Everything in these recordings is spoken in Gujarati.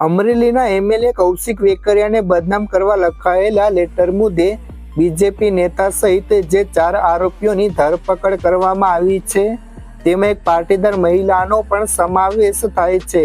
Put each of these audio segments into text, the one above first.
અમરેલીના એમએલએ કૌશિક વેકરિયાને બદનામ કરવા લખાયેલા લેટર મુદ્દે બીજેપી નેતા સહિત જે ચાર આરોપીઓની ધરપકડ કરવામાં આવી છે. તેમાં એક પાટીદાર મહિલાનો પણ સમાવેશ થાય છે.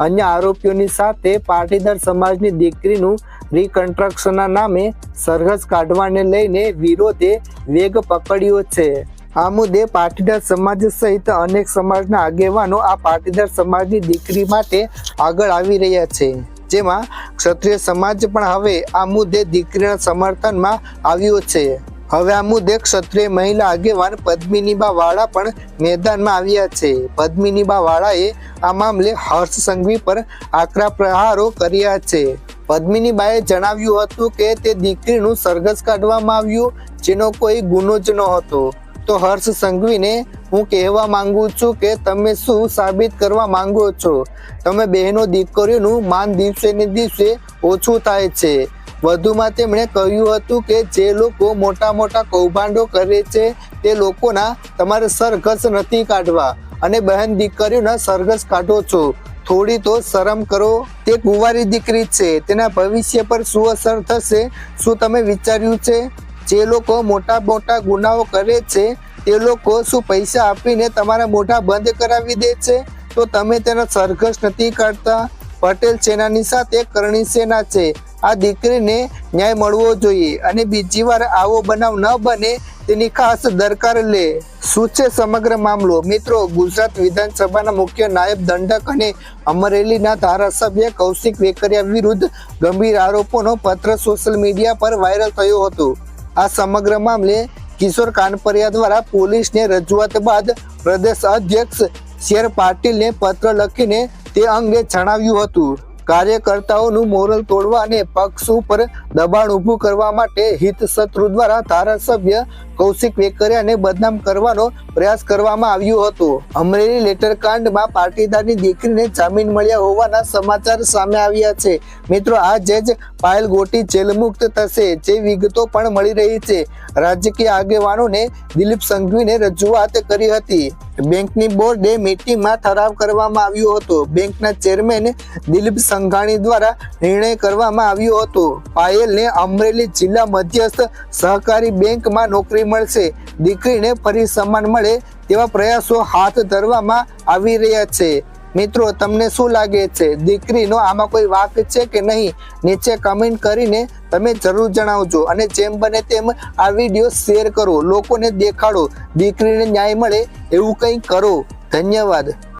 અન્ય આરોપીઓની સાથે પાટીદાર સમાજની દીકરીનું રિકન્સ્ટ્રક્શનના નામે સરઘસ કાઢવાને લઈને વિરોધે વેગ પકડ્યો છે. આ મુદ્દે પાટીદાર સમાજ સહિત અનેક સમાજના આગેવાનો આ પાટીદાર સમાજની દીકરી માટે આગળ આવી રહ્યા છે. જેમાં ક્ષત્રિય સમાજ પણ હવે આ મુદ્દે દીકરીના સમર્થનમાં આવ્યો છે. હવે આ મુદ્દે ક્ષત્રિય મહિલા આગેવાન પદ્મિનીબા વાળા પણ મેદાનમાં આવ્યા છે. પદ્મિનીબા વાળાએ આ મામલે હર્ષ સંઘવી પર આકરા પ્રહારો કર્યા છે. પદ્મિનીબાએ જણાવ્યું હતું કે તે દીકરીનું સરઘસ કાઢવામાં આવ્યું, જેનો કોઈ ગુનો જ ન હતો તો હર્ષ સંઘવીને હું કહેવા માંગુ છું કે તમે શું સાબિત કરવા માંગો છો? તમે બહેનો દીકરીઓનું માન દિવસે ને દિવસે ઓછું થાય છે. વધુમાં તેમણે કહ્યું હતું કે જે લોકો મોટા મોટા કૌભાંડો કરે છે તે લોકોના તમારે સરઘસ નથી કાઢવા. અને બહેન દીકરીઓના સરઘસ કાઢો છો. થોડી તો શરમ કરો. તે કુંવારી દીકરી છે. તેના ભવિષ્ય પર શું અસર થશે? શું તમે વિચાર્યું છે? જે લોકો મોટા મોટા ગુનાઓ કરે છે તે લોકો શું પૈસા આપીને તમારા મોઢા બંધ કરાવી દે છે? તો તમે તેનો સરઘસ નથી કાઢતા. પટેલ સેનાની સાથે કરણી સેના છે. આ દીકરીને ન્યાય મળવો જોઈએ અને બીજી વાર આવો બનાવ ન બને તેની ખાસ દરકાર લે. શું છે સમગ્ર મામલો? મિત્રો, ગુજરાત વિધાનસભાના મુખ્ય નાયબ દંડક અને અમરેલીના ધારાસભ્ય કૌશિક વેકરિયા વિરુદ્ધ ગંભીર આરોપોનો પત્ર સોશિયલ મીડિયા પર વાયરલ થયો હતો. આ સમગ્ર મામલે કિશોર કાનપરિયા દ્વારા પોલીસને રજૂઆત બાદ પ્રદેશ અધ્યક્ષ શેર પાટીલને પત્ર લખીને તે અંગે જણાવ્યું હતું. કાર્યકર્તાઓનું મોરલ તોડવા અને પક્ષ ઉપર દબાણ ઊભું કરવા માટે હિત શત્રુ દ્વારા ધારાસભ્ય કૌશિક વેકરિયાને બદનામ કરવાનો પ્રયાસ કરવામાં આવ્યો હતો. અમરેલી લેટર કાંડમાં પાટીદારની દીકરીને જામીન મળ્યા હોવાના સમાચાર સામે આવ્યા છે. મિત્રો આ જ પાયલ ગોટી જેલમુક્ત થશે, જે વિગતો પણ મળી રહી છે. રાજકીય આગેવાનોને દિલીપ સંઘવીને રજૂઆત કરી હતી. બેંકની બોર્ડે મિટિંગમાં ઠરાવ કરવામાં આવ્યો હતો. બેંકના ચેરમેન દિલીપ સંઘાણી દ્વારા નિર્ણય કરવામાં આવ્યો હતો. પાયલને અમરેલી જિલ્લા મધ્યસ્થ સહકારી બેંકમાં નોકરી મળશે. દીકરીને ફરી સન્માન મળે તેવા પ્રયાસો હાથ ધરવામાં આવી રહ્યા છે. મિત્રો, તમને શું લાગે છે? દીકરીનો આમાં કોઈ વાક છે કે નહીં? નીચે કમેન્ટ કરીને તમે જરૂર જણાવજો અને જેમ બને તેમ આ વીડિયો શેર કરો. લોકોને દેખાડો. દીકરીને ન્યાય મળે એવું કંઈ કરો. ધન્યવાદ.